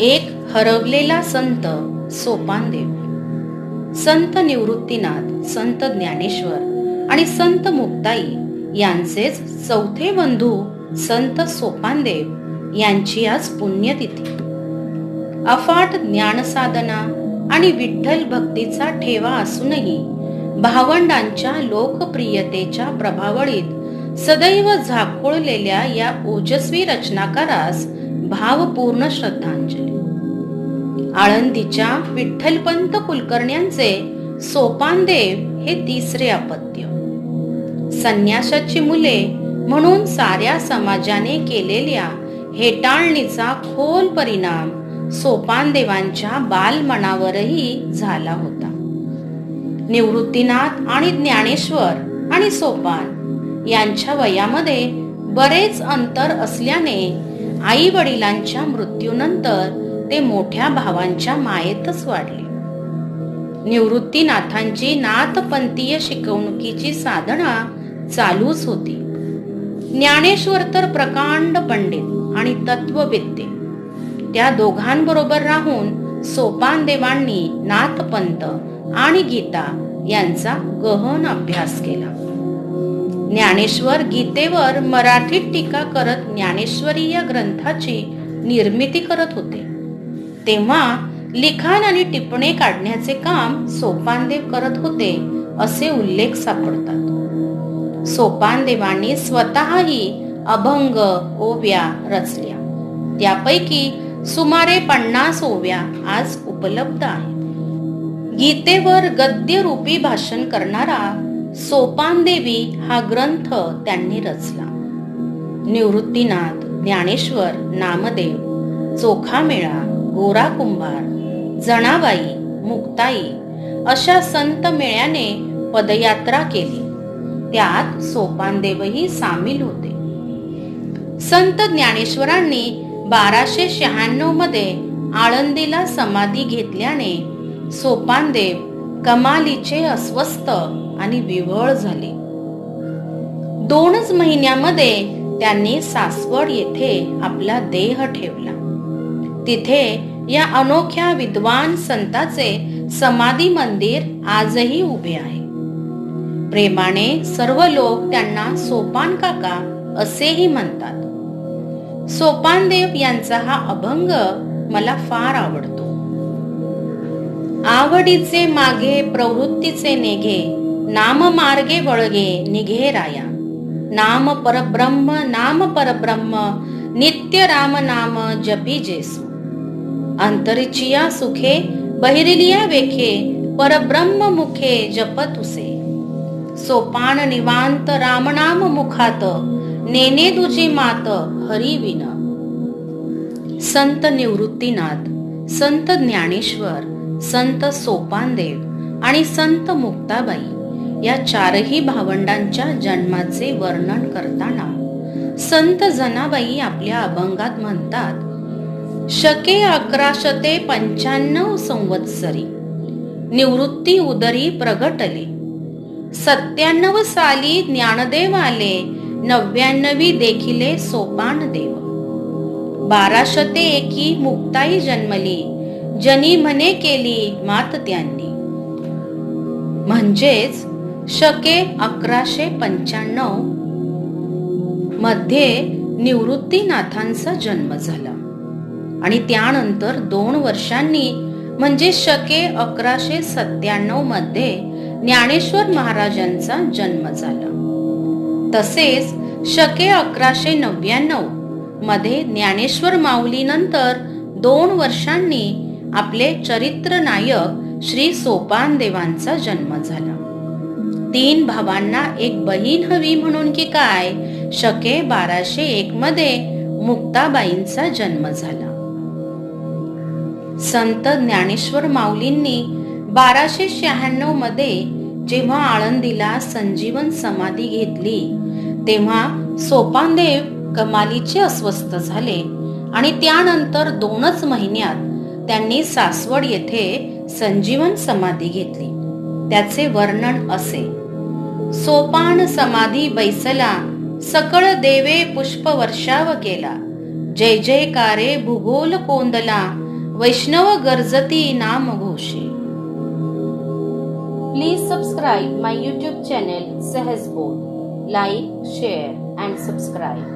एक हरवलेला संत सोपानदेव. संत निवृत्तीनाथ संत ज्ञानेश्वर आणि संत मुक्ताई यांचेच चौथे बंधू संत सोपानदेव यांची आज पुण्यतिथी. अफाट ज्ञानसाधना आणि विठ्ठल भक्तीचा ठेवा असूनही भावंडांच्या लोकप्रियतेच्या प्रभावळीत सदैव झाकोळलेल्या या ओजस्वी रचनाकारास भावपूर्ण श्रद्धांजली. आळंदीच्या विठ्ठलपंत कुलकर्ण्यांचे सोपानदेव हे तिसरे अपत्य. संन्यासाची मुले म्हणून साऱ्या समाजाने केलेल्या हेटाळणीचा खोल परिणाम सोपानदेवांच्या बालमनावरही झाला होता. निवृत्तीनाथ आणि ज्ञानेश्वर आणि सोपान यांच्या वयामध्ये बरेच अंतर असल्याने आई वडिलांच्या मृत्यूनंतर ते मोठ्या भावांच्या मायेतच वाढले. निवृत्तीनाथांची नाथपंथीय शिकवणुकीची साधना चालूच होती. ज्ञानेश्वर तर प्रकांड पंडित आणि तत्ववेत्ते त्या दोघांबरोबर राहून सोपानदेवांनी नाथपंत आणि गीता यांचा गहन अभ्यास केला. ज्ञानेश्वर गीतेवर मराठीत टीका करत ज्ञानेश्वरी या ग्रंथाची निर्मिती करत होते. तेव्हा लिखाण आणि टिपणे काढण्याचे काम सोपानदेव करत होते असे उल्लेख सापडतात. सोपानदेवांनी स्वतःही अभंग ओव्या रचल्या. त्यापैकी सुमारे पन्नास ओव्या आज उपलब्ध आहेत. गीतेवर गद्यरूपी भाषण करणारा सोपानदेवी हा ग्रंथ त्यांनी रचला. निवृत्तीनाथ ज्ञानेश्वर नामदेव चोखामेळा गोरा कुंभार जणाबाई मुक्ताई अशा संत मेळ्याने पदयात्रा केली. त्यात सोपानदेवही सामील होते. संत ज्ञानेश्वरांनी बाराशे शहाण्णवमध्ये आळंदीला समाधी घेतल्याने सोपानदेव कमालीचे अस्वस्थ आणि विवळ झाले. दोनच महिन्यामध्ये त्यांनी सासवड येथे आपला देह ठेवला. तिथे या अनोख्या विद्वान संताचे समाधी मंदिर आजही उभे आहे. प्रेमाने सर्व लोक त्यांना सोपान काका असेही म्हणतात. सोपानदेव यांचा हा अभंग मला फार आवडतो. आवडीचे मागे प्रवृत्तीचे नेघे नाम मार्गे वळगे निघे राया. नाम परब्रह्म नाम परब्रह्म नित्य राम नाम जपी जेसू. अंतरिचिया सुखे बहिरिलिया वेखे परब्रह्म मुखे जप तुसे. सोपान निवांत रामनाम मुखात नेने तुझी मात हरी विन. संत निवृत्तीनाथ संत ज्ञानेश्वर. संत सोपानदेव आणि संत मुक्ताबाई या चारही भावंडांच्या जन्माचे वर्णन करताना संत जनाबाई आपल्या अभंगात म्हणतात शके अकराशते पंच्याण्णव संवत्सरी निवृत्ती उदरी प्रगटले सत्त्याण्णव साली ज्ञानदेव आले नव्याण्णवी देखिले सोपान देव बाराशते एकी मुक्ताई जन्मली जनी म्हणे केली मात त्यांनी. म्हणजेच शके अकराशे पंच्याण्णवमध्ये निवृत्तीनाथांचा जन्म झाला. आणि त्यानंतर दोन वर्षांनी म्हणजे शके अकराशे सत्त्याण्णवमध्ये ज्ञानेश्वर महाराजांचा जन्म झाला. तसेच शके अकराशे नव्याण्णवमध्ये ज्ञानेश्वर माऊलीनंतर दोन वर्षांनी आपले चरित्र नायक श्री सोपान देवांचा जन्म झाला. तीन भावांना एक बहीण हवी म्हणून की काय? शके बाराशे एक मध्ये मुक्ताबाईंचा जन्म झाला. संत ज्ञानेश्वर माऊलींनी बाराशे शहाण्णवमध्ये जेव्हा आळंदीला संजीवन समाधी घेतली तेव्हा सोपानदेव कमालीचे अस्वस्थ झाले आणि त्यानंतर दोनच महिन्यात त्यांनी सासवड येथे संजीवन समाधी घेतली. त्याचे वर्णन असे. सोपान समाधी बैसला सकळ देवे पुष्प वर्षाव केला. जय जयकारे भूगोल कोंदला वैष्णव गर्जती नाम घोषे. Please subscribe my YouTube channel सहज बोल लाईक शेअर अँड सबस्क्राईब